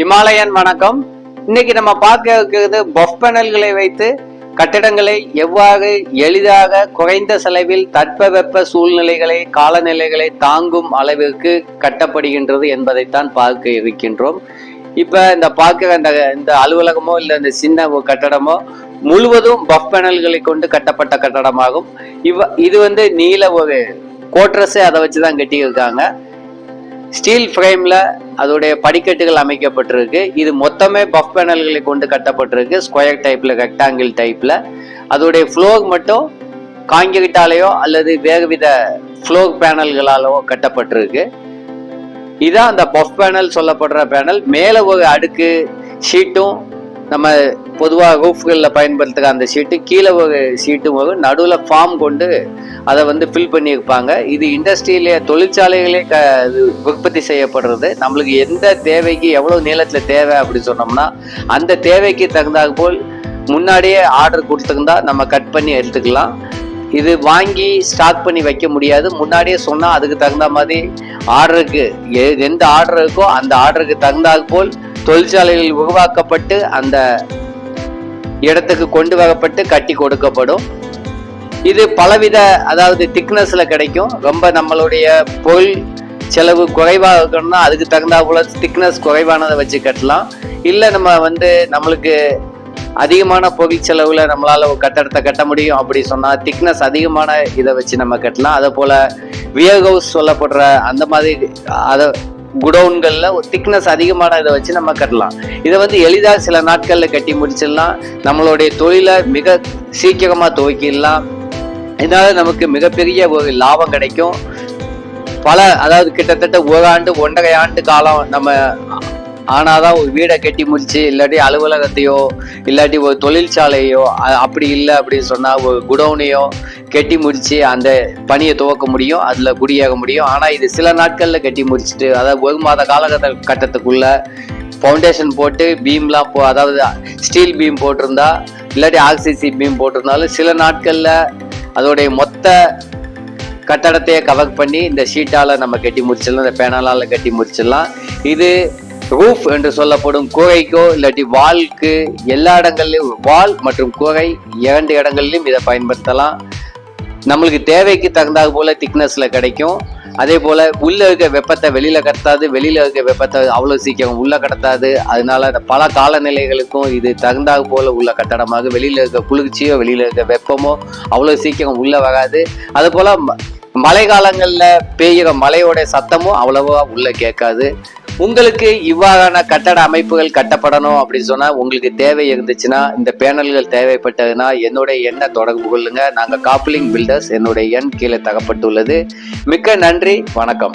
Himalayan வணக்கம். இன்னைக்கு நம்ம பார்க்க இருக்கிறது பஃப் பேனல்களை வைத்து கட்டிடங்களை எவ்வாறு எளிதாக குறைந்த செலவில் தட்பவெப்ப சூழ்நிலைகளை காலநிலைகளை தாங்கும் அளவிற்கு கட்டப்படுகின்றது என்பதைத்தான் பார்க்க இருக்கின்றோம். இப்போ இந்த பார்க்குற இந்த இந்த அலுவலகமோ இல்லை இந்த சின்ன ஒரு கட்டடமோ முழுவதும் பஃப் பேனல்களை கொண்டு கட்டப்பட்ட கட்டடமாகும். இவ இது வந்து நீல ஒரு கோட்ரஸே அதை வச்சு தான் கட்டியிருக்காங்க. ஸ்டீல் ஃப்ரேம்ல அதோடைய படிக்கட்டுகள் அமைக்கப்பட்டிருக்கு. இது மொத்தமே பஃப் பேனல்களை கொண்டு கட்டப்பட்டிருக்கு. ஸ்கொயர் டைப்ல ரெக்டாங்கிள் டைப்ல அதோடைய ஃப்ளோர் மட்டும் காங்கிரீட்டாலேயோ அல்லது வேறுவித ஃப்ளோர் பேனல்களாலோ கட்டப்பட்டிருக்கு. இதான் அந்த பஃப் பேனல் சொல்லப்படுற பேனல் மேலே ஒரு அடுக்கு ஷீட்டும் நம்ம பொதுவாக ரூஃப்களில் பயன்படுத்துகிற அந்த ஷீட்டு கீழே ஒரு ஷீட்டும் வரும் நடுவில் ஃபார்ம் கொண்டு அதை வந்து ஃபில் பண்ணியிருப்பாங்க. இது இண்டஸ்ட்ரியிலே தொழிற்சாலைகளே க உற்பத்தி செய்யப்படுறது. நம்மளுக்கு எந்த தேவைக்கு எவ்வளோ நீளத்தில் தேவை அப்படின்னு சொன்னோம்னா அந்த தேவைக்கு தகுந்தாற் போல் முன்னாடியே ஆர்டர் கொடுத்துருந்தா நம்ம கட் பண்ணி எடுத்துக்கலாம். இது வாங்கி ஸ்டாக் பண்ணி வைக்க முடியாது. முன்னாடியே சொன்னால் அதுக்கு தகுந்த மாதிரி ஆர்டருக்கு எந்த ஆர்டர் இருக்கோ அந்த ஆர்டருக்கு தகுந்தாற் போல் தொழிற்சாலைகளில் உருவாக்கப்பட்டு அந்த இடத்துக்கு கொண்டு வரப்பட்டு கட்டி கொடுக்கப்படும். இது பலவித அதாவது திக்னஸ்ல கிடைக்கும். ரொம்ப நம்மளுடைய பொருள் செலவு குறைவாக இருக்கணும்னா அதுக்கு தகுந்தா போல திக்னஸ் குறைவானதை வச்சு கட்டலாம். இல்லை நம்ம வந்து நம்மளுக்கு அதிகமான பொருள் செலவில் நம்மளால ஒரு கட்டடத்தை கட்ட முடியும் அப்படி சொன்னால் திக்னஸ் அதிகமான இதை வச்சு நம்ம கட்டலாம். அதே போல் வியர் ஹவுஸ் சொல்லப்படுற அந்த மாதிரி அதை குடவுன்களில் ஒரு திக்னஸ் அதிகமான இதை வச்சு நம்ம கட்டலாம். இதை வந்து எளிதாக சில நாட்களில் கட்டி முடிச்சிடலாம். நம்மளுடைய தொழிலை மிக சீக்கிரமாக துவக்கிடலாம். இதனால் நமக்கு மிகப்பெரிய ஒரு லாபம் கிடைக்கும். பல அதாவது கிட்டத்தட்ட ஒரு ஆண்டு ஒன்றரை ஆண்டு காலம் நம்ம ஆனாதான் ஒரு வீடை கட்டி முடிச்சு இல்லாட்டி அலுவலகத்தையோ இல்லாட்டி ஒரு தொழிற்சாலையோ அப்படி இல்லை அப்படின்னு சொன்னால் ஒரு குடோனையோ கட்டி முடிச்சு அந்த பணியை துவக்க முடியும் அதில் குடியாக முடியும். ஆனால் இது சில நாட்களில் கட்டி முடிச்சுட்டு அதாவது ஒரு மாத காலகட்ட கட்டத்துக்குள்ள ஃபவுண்டேஷன் போட்டு பீம்லாம் போ அதாவது ஸ்டீல் பீம் போட்டிருந்தா இல்லாட்டி ஆக்சிசி பீம் போட்டிருந்தாலும் சில நாட்களில் அதோடைய மொத்த கட்டடத்தையே கவர் பண்ணி இந்த ஷீட்டால் நம்ம கட்டி முடிச்சிடலாம் இந்த பேனலால் கட்டி முடிச்சிடலாம். இது ரூஃப் என்று சொல்லப்படும் கூரைக்கோ இல்லாட்டி வால்க்கு எல்லா இடங்கள்லையும் வால் மற்றும் கூரை இரண்டு இடங்கள்லையும் இதை பயன்படுத்தலாம். நம்மளுக்கு தேவைக்கு தகுந்தாது போல திக்னஸ்ல கிடைக்கும். அதே போல உள்ள இருக்க வெப்பத்தை வெளியில கடத்தாது வெளியில இருக்க வெப்பத்தை அவ்வளவு சீக்கிரம் உள்ள கடத்தாது. அதனால அந்த பல காலநிலைகளுக்கும் இது தகுந்தாது போல உள்ள கட்டடமாக வெளியில இருக்க குளிர்ச்சியோ வெளியில இருக்க வெப்பமோ அவ்வளவு சீக்கிரம் உள்ள வராது. அது போல மழை காலங்களில் பெய்கிற மழையோட சத்தமும் அவ்வளவா உள்ள கேட்காது. உங்களுக்கு இவ்வாறான கட்டட அமைப்புகள் கட்டப்படணும் அப்படின்னு சொன்னா உங்களுக்கு தேவை இருந்துச்சுன்னா இந்த பேனல்கள் தேவைப்பட்டதுன்னா என்னுடைய எண்ணை தொடர்பு கொள்ளுங்க. நாங்கள் காப்லிங் பில்டர்ஸ் என்னுடைய எண் கீழே தகப்பட்டுள்ளது. மிக்க நன்றி வணக்கம்.